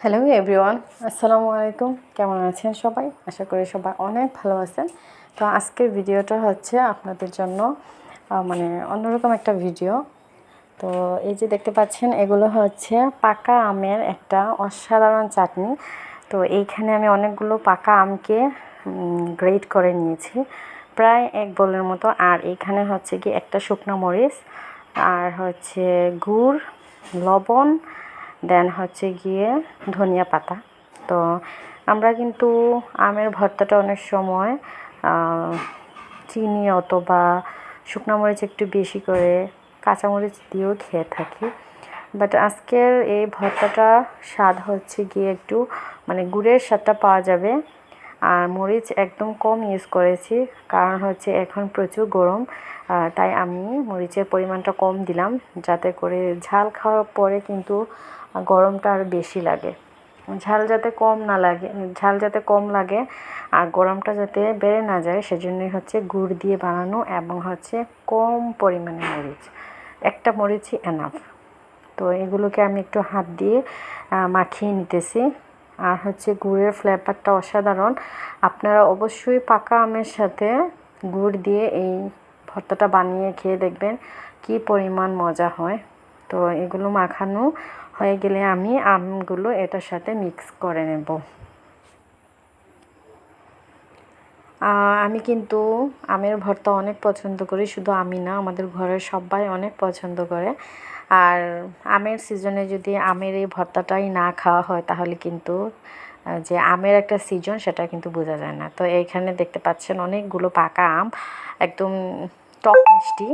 Hello everyone আসসালামু আলাইকুম কেমন আছেন সবাই? আশা করি সবাই অনেক ভালো আছেন। তো আজকের ভিডিওটা হচ্ছে আপনাদের জন্য মানে অন্যরকম একটা ভিডিও। তো এই যে দেখতে পাচ্ছেন, এগুলো হচ্ছে পাকা আমের একটা অসাধারণ চাটনি। তো এইখানে আমি অনেকগুলো পাকা আমকে গ্রেট করে নিয়েছি। প্রায় এক বোলের মতো। আর এইখানে হচ্ছে কি একটা শুকনো মরিচ, আর হচ্ছে গুড়, লবণ দেন হচ্ছে গিয়ে ধনিয়া পাতা। তো আমরা কিন্তু আমের ভর্তাটা অনেক সময় চিনি অথবা শুকনো মরিচ একটু বেশি করে কাঁচামরিচ দিয়েও খেয়ে থাকি। বাট আজকের এই ভর্তাটা স্বাদ হচ্ছে গিয়ে একটু মানে গুড়ের স্বাদটা পাওয়া যাবে। আর মরিচ একদম কম ইউজ করেছি, কারণ হচ্ছে এখন প্রচুর গরম তাই আমি মরিচের পরিমাণটা কম দিলাম, যাতে করে ঝাল খাওয়ার পরে কিন্তু গরমটা আরও বেশি লাগে। ঝাল যাতে কম না লাগে, ঝাল যাতে কম লাগে আর গরমটা যাতে বেড়ে না যায়, সেজন্যই হচ্ছে গুড় দিয়ে বানানো এবং হচ্ছে কম পরিমাণে মরিচ। একটা মরিচই এনাফ তো এগুলোকে আমি একটু হাত দিয়ে মাখিয়ে নিতেছি। আর হচ্ছে গুড়ের ফ্লেভারটা অসাধারণ। আপনারা অবশ্যই পাকা আমের সাথে গুড় দিয়ে এই ভর্তাটা বানিয়ে খেয়ে দেখবেন কি পরিমাণ মজা হয়। তো এগুলো মাখানো হয়ে গেলে আমি আমগুলো এটার সাথে মিক্স করে নেব। আমি কিন্তু আমের ভর্তা অনেক পছন্দ করি, শুধু আমি না, আমাদের ঘরের সবাই অনেক পছন্দ করে। আর আমের সিজনে যদি আমের এই ভর্তাটাই না খাওয়া হয়, তাহলে কিন্তু যে আমের একটা সিজন সেটা কিন্তু বোঝা যায় না। তো এইখানে দেখতে পাচ্ছেন অনেকগুলো পাকা আম, একদম টক মিষ্টি।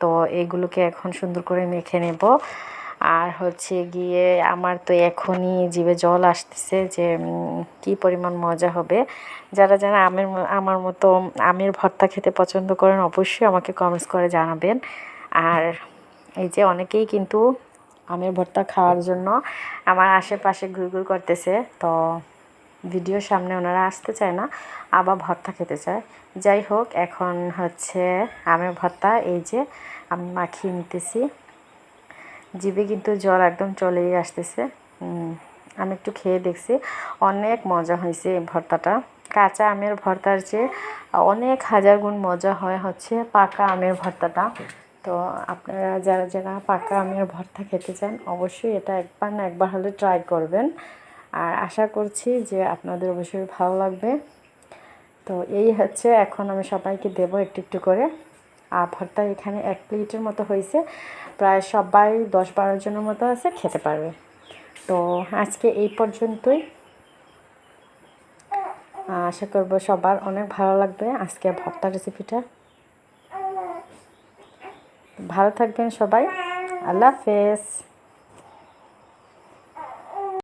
তো এইগুলোকে এখন সুন্দর করে মেখে নেব। আর হচ্ছে গিয়ে আমার তো এখনই জিভে জল আসতেছে যে কি পরিমাণ মজা হবে। যারা যারা আমের আমার মতো আমের ভর্তা খেতে পছন্দ করেন, অবশ্যই আমাকে কমেন্টস করে জানাবেন। আর এই যে অনেকেই কিন্তু আমের ভর্তা খাওয়ার জন্য আমার আশেপাশে ঘুরঘুর করতেছে, তো ভিডিওর সামনে ওনারা আসতে চায় না, আবার ভর্তা খেতে চায়। যাই হোক, এখন হচ্ছে আমের ভর্তা, এই যে আমি মাখিয়ে নিতেছি। জিভে কিন্তু জল একদম চলেই আসতেছে। আমি একটু খেয়ে দেখছি। অনেক মজা হয়েছে এই ভর্তাটা। কাঁচা আমের ভর্তার চেয়ে অনেক হাজার গুণ মজা হয় হচ্ছে পাকা আমের ভর্তাটা। তো আপনারা যারা যারা পাকা আমের ভর্তা খেতে চান, অবশ্যই এটা একবার না একবার হলে ট্রাই করবেন। আর আশা করছি যে আপনাদের অবশ্যই ভালো লাগবে। তো এই হচ্ছে, এখন আমি সবাইকে দেবো একটু একটু করে। আর ভর্তা এখানে এক প্লেটের মতো হয়েছে। প্রায় সবাই দশ বারো জনের মতো আছে, খেতে পারবে। তো আজকে এই পর্যন্তই। আশা করব সবার অনেক ভালো লাগবে আজকে ভর্তা রেসিপিটা ভালো থাকবেন সবাই। আল্লাহ হাফেজ।